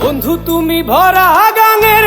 বন্ধু তুমি ভরা গাঙের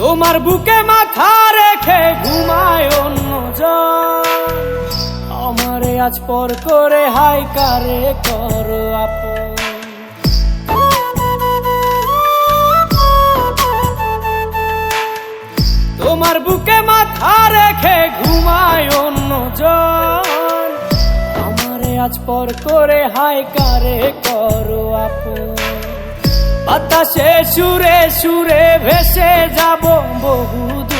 তোমার বুকে মাথা রেখে ঘুমায় অন্য জন। আমারে আজ পর করে হাই কারে কর তোমার বুকে মাথা রেখে ঘুমায় অন্য জন। আমারে আজ পর করে হাই কারে করো বাতাসে সুরে সুরে ভেসে যাব বহু দূরে